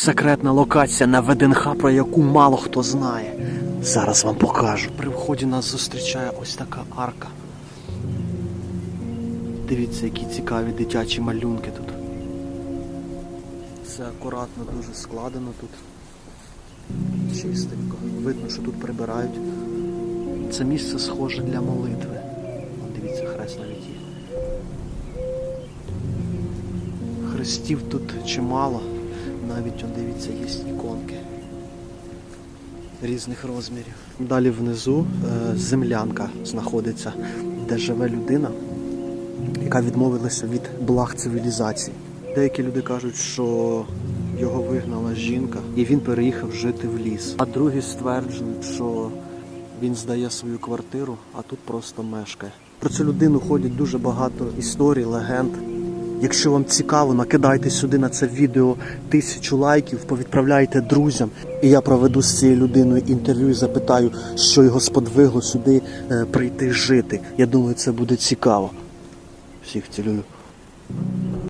Секретна локація на ВДНХ, про яку мало хто знає. Зараз вам покажу. При вході нас зустрічає ось така арка. Дивіться, які цікаві дитячі малюнки тут. Все акуратно дуже складено тут. Чистенько. Видно, що тут прибирають. Це місце схоже для молитви. От дивіться, хрест навіть є. Хрестів тут чимало. Навіть он дивіться, є іконки різних розмірів. Далі внизу е, землянка знаходиться, де живе людина, яка відмовилася від благ цивілізації. Деякі люди кажуть, що його вигнала жінка, і він переїхав жити в ліс. А другі стверджують, що він здає свою квартиру, а тут просто мешкає. Про цю людину ходять дуже багато історій, легенд. Якщо вам цікаво, накидайте сюди на це відео тисячу лайків, повідправляйте друзям, і я проведу з цією людиною інтерв'ю і запитаю, що його сподвигло сюди е, прийти жити. Я думаю, це буде цікаво. Всіх цілюю.